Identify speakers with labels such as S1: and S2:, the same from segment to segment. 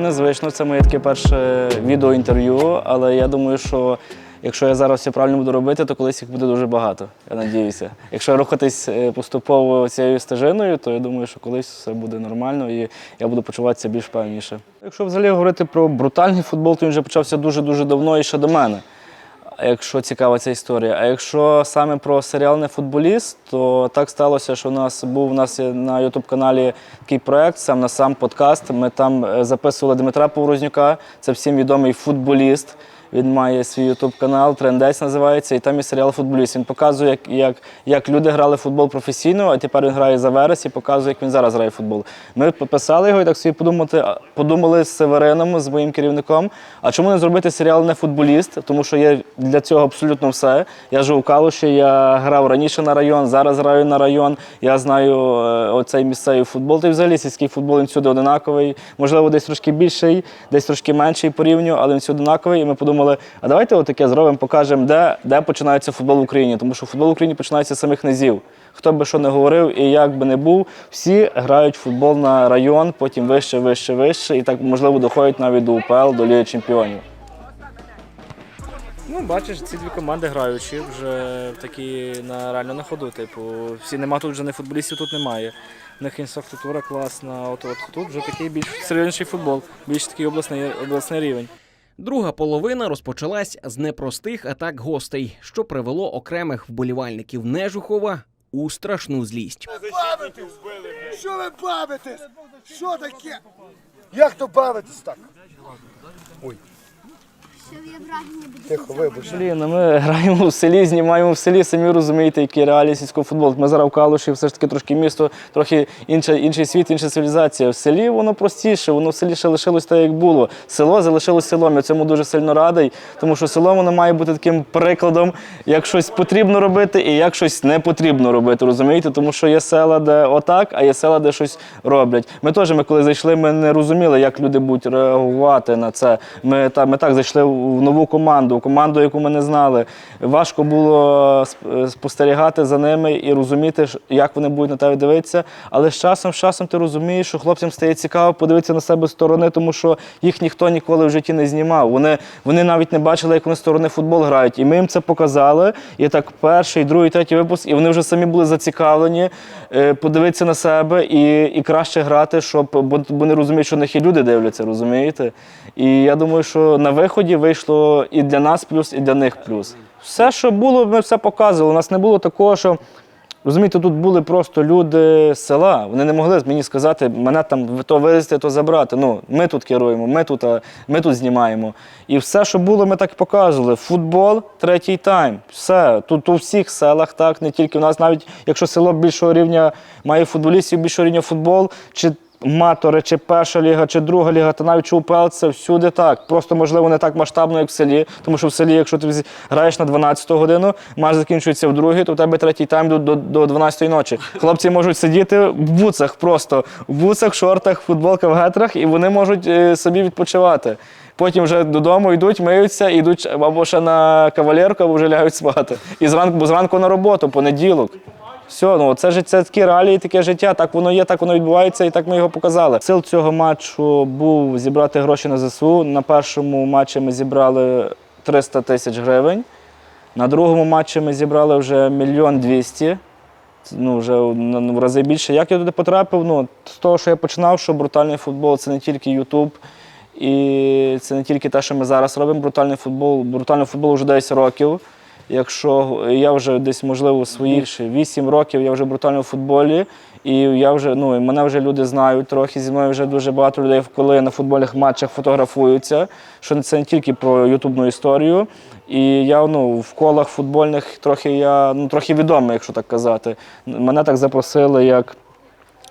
S1: незвично. Це моє таке перше відеоінтерв'ю, але я думаю, що якщо я зараз все правильно буду робити, то колись їх буде дуже багато. Я надіюся. Якщо рухатись е, поступово цією стежиною, то я думаю, що колись все буде нормально і я буду почуватися більш певніше. Якщо взагалі говорити про брутальний футбол, то він вже почався дуже-дуже давно і ще до мене. Якщо цікава ця історія. А якщо саме про серіал не футболіст, то так сталося, що у нас був у нас на Ютуб-каналі такий проект, сам на сам подкаст. Ми там е, записували Дмитра Поворознюка, це всім відомий футболіст. Він має свій ютуб канал, Трендець називається, і там є серіал Футболіст. Він показує, як, як, як люди грали в футбол професійно, а тепер він грає за Верес і показує, як він зараз грає в футбол. Ми пописали його і так собі подумати, подумали з Северином, з моїм керівником. А чому не зробити серіал не футболіст? Тому що є для цього абсолютно все. Я живу в Калуші, я грав раніше на район, зараз граю на район. Я знаю е, оцей місцевий футбол. Та й взагалі сільський футбол він всюди одинаковий. Можливо, десь трошки більший, десь трошки менший по рівню, але він всюди одинаковий. І ми подумали, а давайте отаке зробимо, покажемо, де, де починається футбол в Україні. Тому що футбол в Україні починається з самих низів. Хто би що не говорив і як би не був, всі грають футбол на район, потім вище, вище, вище, і так можливо доходять навіть до УПЛ, до Ліги Чемпіонів.
S2: Ну, бачиш, ці дві команди граючі вже такі на реально на ходу. Типу, всі нема тут вже не футболістів, тут немає. В них інфраструктура класна. От, от тут вже такий більш серйозніший футбол, більш такий обласний, обласний рівень.
S3: Друга половина розпочалась з непростих атак гостей, що привело окремих вболівальників Нежухова у страшну злість.
S4: бавитесь? Що ви бавитесь? Що таке? Як то бавитесь так? Тихо, вибач.
S1: Селі, ну ми граємо в селі, знімаємо в селі, самі розумієте, які реалії сільського футболу. Ми зараз в Калуші, все ж таки трошки місто, трохи інше, інший світ, інша цивілізація. В селі воно простіше, воно в селі ще лишилось так, як було. Село залишилось селом. Я цьому дуже сильно радий, тому що село воно має бути таким прикладом, як щось потрібно робити і як щось не потрібно робити. Розумієте? Тому що є села, де отак, а є села, де щось роблять. Ми теж, ми коли зайшли, ми не розуміли, як люди будуть реагувати на це. Ми так, ми так зайшли в нову команду, команду, яку ми не знали. Важко було спостерігати за ними і розуміти, як вони будуть на тебе дивитися. Але з часом, з часом ти розумієш, що хлопцям стає цікаво подивитися на себе з сторони, тому що їх ніхто ніколи в житті не знімав. Вони, вони навіть не бачили, як вони з сторони футбол грають. І ми їм це показали. І так перший, другий, третій випуск, і вони вже самі були зацікавлені е, подивитися на себе і, і краще грати, щоб бо, бо розуміють, що них і люди дивляться, розумієте? І я думаю, що на виході вийшло і для нас плюс, і для них плюс. Все, що було, ми все показували. У нас не було такого, що. Розумієте, тут були просто люди з села. Вони не могли мені сказати, мене там то вивезти, то забрати. Ну, ми тут керуємо, ми тут, ми тут знімаємо. І все, що було, ми так і показували. Футбол, третій тайм. Все. Тут у всіх селах, так, не тільки у нас, навіть якщо село більшого рівня має футболістів, більшого рівня футбол, чи Матори, чи перша ліга, чи друга ліга, та навіть чи УПЛ, це всюди так. Просто, можливо, не так масштабно, як в селі. Тому що в селі, якщо ти граєш на 12 годину, матч закінчується в другій, то в тебе третій тайм до, до, до 12 ночі. Хлопці можуть сидіти в буцах просто, в буцах, шортах, футболках, в гетрах, і вони можуть е, собі відпочивати. Потім вже додому йдуть, миються, йдуть або ще на кавалерку, або вже лягають спати. І зранку, бо зранку на роботу, понеділок. Все, ну це ж це такі реалії, таке життя. Так воно є, так воно відбувається, і так ми його показали. Сил цього матчу був зібрати гроші на ЗСУ. На першому матчі ми зібрали 300 тисяч гривень. На другому матчі ми зібрали вже мільйон двісті. Ну, вже в рази більше. Як я туди потрапив? Ну, з того, що я починав, що брутальний футбол це не тільки Ютуб. І це не тільки те, що ми зараз робимо. Брутальний футбол. Брутальний футбол вже 10 років. Якщо я вже десь, можливо, своїх 8 років я вже в брутальному футболі, і я вже, ну, і мене вже люди знають трохи. Зі мною вже дуже багато людей, коли на футбольних матчах фотографуються, що це не тільки про ютубну історію. І я ну, в колах футбольних трохи я ну, трохи відомий, якщо так казати. Мене так запросили як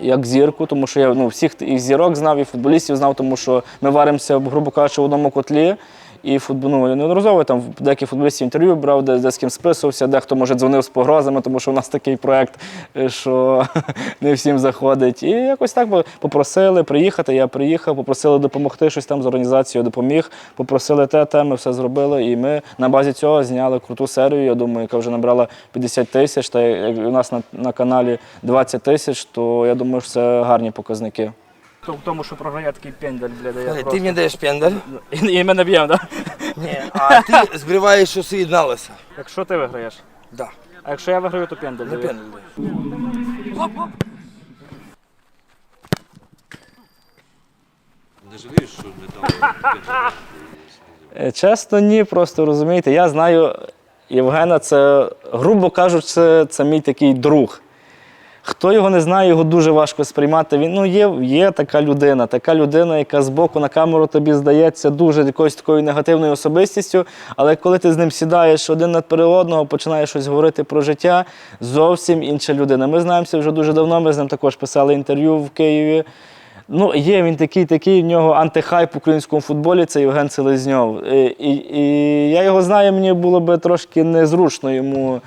S1: як зірку, тому що я ну, всіх і зірок знав, і футболістів знав, тому що ми варимося, грубо кажучи, в одному котлі. І ну, неодноразово там в деяких футболістів інтерв'ю брав, де, де з ким списувався, дехто може дзвонив з погрозами, тому що у нас такий проект, е, що не всім заходить. І якось так попросили приїхати. Я приїхав, попросили допомогти щось там з організацією, допоміг. Попросили те, те, ми все зробили. І ми на базі цього зняли круту серію. Я думаю, яка вже набрала 50 тисяч. Та як у нас на, на каналі 20 тисяч, то я думаю, що це гарні показники.
S2: В тому, що програє такий пендель, бля, я
S4: Ти
S2: просто...
S4: мені даєш пендель,
S2: І, і мене б'ємо, так?
S4: Ні, а ти збриваєш, що соєдналося.
S2: Якщо ти виграєш.
S4: Да.
S2: А якщо я виграю, то пендель.
S4: Не
S2: даю.
S4: пендель даєш.
S5: Не жалієш, що не дали?
S1: Е, Чесно, ні, просто розумієте, я знаю Євгена, це, грубо кажучи, це мій такий друг. Хто його не знає, його дуже важко сприймати. Він ну, є, є така людина, така людина, яка збоку на камеру тобі здається дуже якоюсь такою негативною особистістю. Але коли ти з ним сідаєш один над одного, починаєш щось говорити про життя, зовсім інша людина. Ми знаємося вже дуже давно. Ми з ним також писали інтерв'ю в Києві. Ну, є він такий, такий, в нього антихайп в українському футболі, це Євген Селезньов. І, і, і я його знаю, мені було би трошки незручно йому е,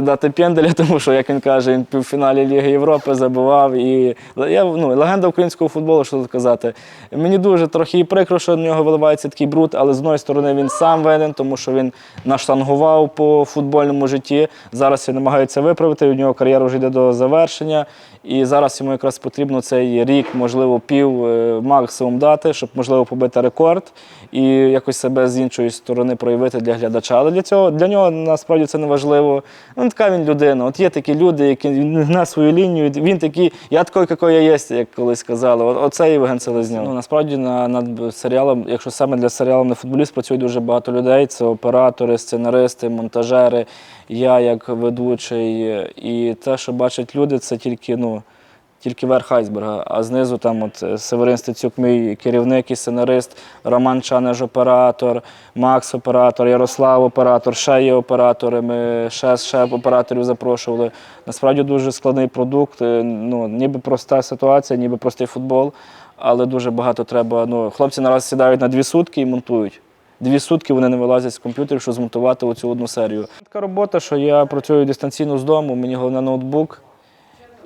S1: дати пенделя, тому що, як він каже, він в півфіналі Ліги Європи забивав. І я, ну, легенда українського футболу, що тут казати. Мені дуже трохи і прикро, що на нього виливається такий бруд, але з одної сторони він сам винен, тому що він наштангував по футбольному житті. Зараз він намагається виправити, у нього кар'єра вже йде до завершення. І зараз йому якраз потрібно цей рік, можливо, пів е, максимум дати, щоб можливо побити рекорд і якось себе з іншої сторони проявити для глядача. Але для цього для нього насправді це не важливо. Ну, така він людина. От є такі люди, які на свою лінію. Він такий, я такий, який я є, як колись казали. Оце Євген Селезньов. Ну, насправді на, над серіалом, якщо саме для серіалу не футболіст, працює дуже багато людей. Це оператори, сценаристи, монтажери, я як ведучий. І те, що бачать люди, це тільки ну. Тільки верх айсберга, а знизу там от е, Северин Стецюк, мій керівник і сценарист, Роман Чанеж оператор, Макс оператор, Ярослав оператор, ще є оператори. Ми ще, ще операторів запрошували. Насправді дуже складний продукт. е, Ну, ніби проста ситуація, ніби простий футбол, але дуже багато треба. Ну, хлопці наразі сідають на дві сутки і монтують. Дві сутки вони не вилазять з комп'ютерів, щоб змонтувати оцю одну серію. Така робота, що я працюю дистанційно з дому, мені головне ноутбук.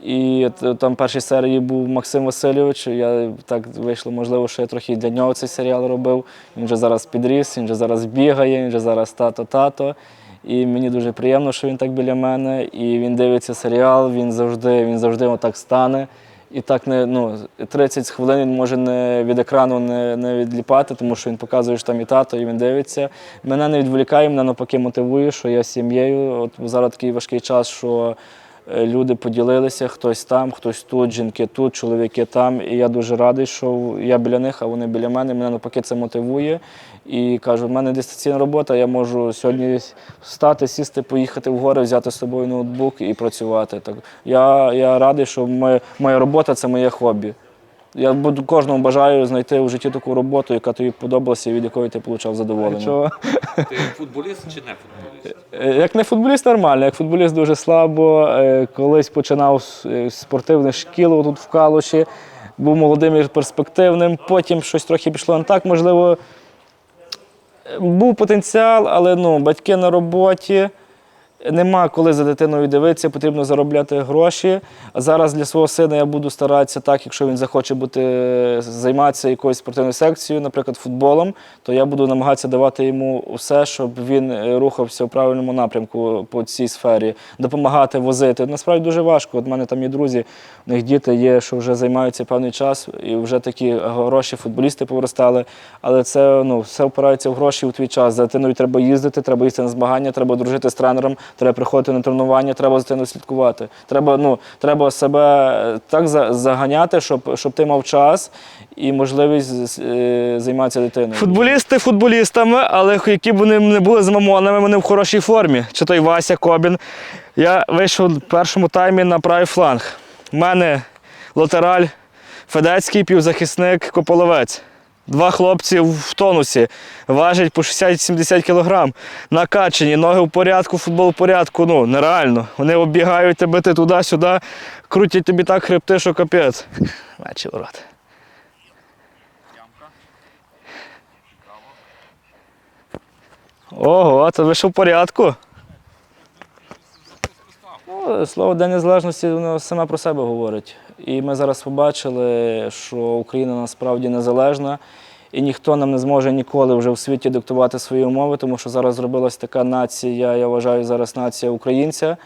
S1: І там в першій серії був Максим Васильович. Я так вийшло, можливо, що я трохи для нього цей серіал робив. Він вже зараз підріс, він вже зараз бігає, він вже зараз тато-тато. І мені дуже приємно, що він так біля мене. І він дивиться серіал, він завжди, він завжди отак стане. І так не ну, 30 хвилин він може не від екрану не, не відліпати, тому що він показує, що там і тато, і він дивиться. Мене не відволікає, мене навпаки мотивує, що я з сім'єю. От зараз такий важкий час, що е, люди поділилися, хтось там, хтось тут, жінки тут, чоловіки там. І я дуже радий, що я біля них, а вони біля мене. Мене навпаки це мотивує. І кажу, в мене дистанційна робота, я можу сьогодні встати, сісти, поїхати в гори, взяти з собою ноутбук і працювати. Так, я, я радий, що моя, моя робота це моє хобі. Я буду кожному бажаю знайти у житті таку роботу, яка тобі подобалася і від якої ти отримав задоволення.
S5: Ти футболіст чи не футболіст?
S1: Е, Як не футболіст, нормально. Як футболіст дуже слабо. Е, Колись починав з е, спортивне шкіло тут в Калуші, був молодим і перспективним. Потім щось трохи пішло не так. Можливо, е, був потенціал, але ну, батьки на роботі. Нема коли за дитиною дивитися, потрібно заробляти гроші. Зараз для свого сина я буду старатися так, якщо він захоче бути займатися якоюсь спортивною секцією, наприклад, футболом, то я буду намагатися давати йому все, щоб він е, рухався в правильному напрямку по цій сфері, допомагати возити. Насправді дуже важко. От в мене там є друзі, у них діти є, що вже займаються певний час, і вже такі гроші футболісти повиростали. Але це ну, все впирається в гроші у твій час. За дитиною треба їздити, треба їздити на змагання, треба дружити з тренером, треба приходити на тренування, треба за дитиною слідкувати. Треба, ну, треба себе так заганяти, щоб, щоб ти мав час і можливість е, займатися дитиною. Футболісти футболістами, але які б вони не були з мамонами, вони в хорошій формі. Чи той Вася Кобін. Я вийшов в першому таймі на правий фланг. У мене латераль Федецький, півзахисник Кополовець. Два хлопці в тонусі, важать по 60-70 кілограм, накачані, ноги в порядку, футбол в порядку. Ну, нереально. Вони оббігають тебе ти туди-сюди, крутять тобі так хребти, що капець. Мечі ворот. Ого, це ви що в порядку? Ну, Слово День Незалежності воно саме про себе говорить. І ми зараз побачили, що Україна насправді незалежна, і ніхто нам не зможе ніколи вже в світі диктувати свої умови, тому що зараз зробилась така нація, я вважаю, зараз нація українця.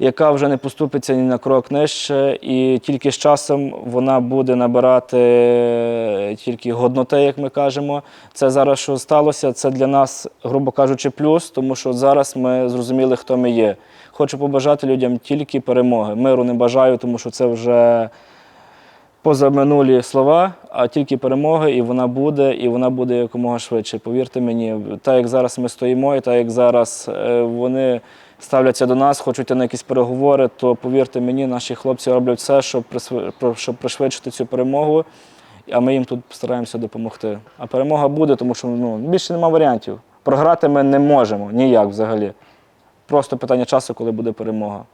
S1: Яка вже не поступиться ні на крок нижче, і тільки з часом вона буде набирати е, тільки годноти, як ми кажемо. Це зараз, що сталося, це для нас, грубо кажучи, плюс, тому що зараз ми зрозуміли, хто ми є. Хочу побажати людям тільки перемоги. Миру не бажаю, тому що це вже позаминулі слова, а тільки перемоги, і вона буде, і вона буде якомога швидше. Повірте мені, так як зараз ми стоїмо, і так як зараз е, вони ставляться до нас, хочуть на якісь переговори, то повірте мені, наші хлопці роблять все, щоб щоб пришвидшити цю перемогу. А ми їм тут стараємося допомогти. А перемога буде, тому що ну, більше нема варіантів. Програти ми не можемо ніяк взагалі. Просто питання часу, коли буде перемога.